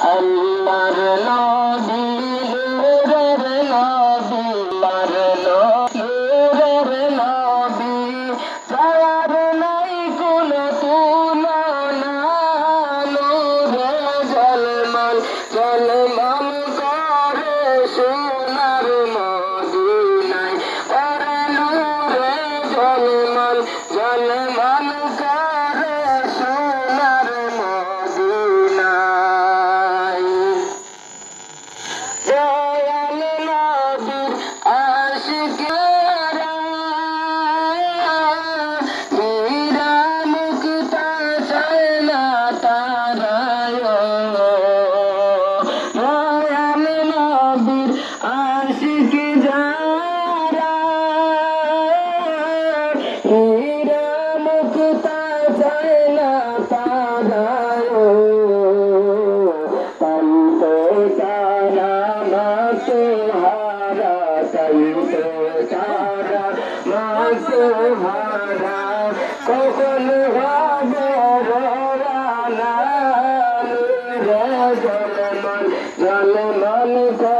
আল্লাহর আশিক যারা এরা মুক্তা চায় না তারা তন্ত হারা তন্ত তারা মাসে হারা। কখন হবে জল মন জল মন কর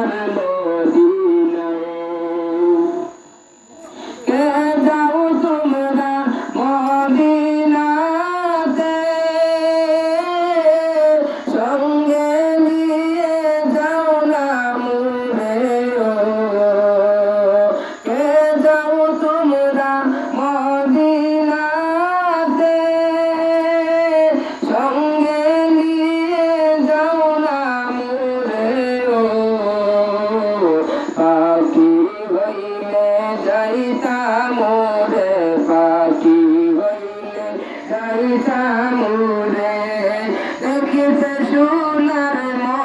À, nam mô সামরে পাখি হইলে তাই সামরে। দেখিতে সোনার মন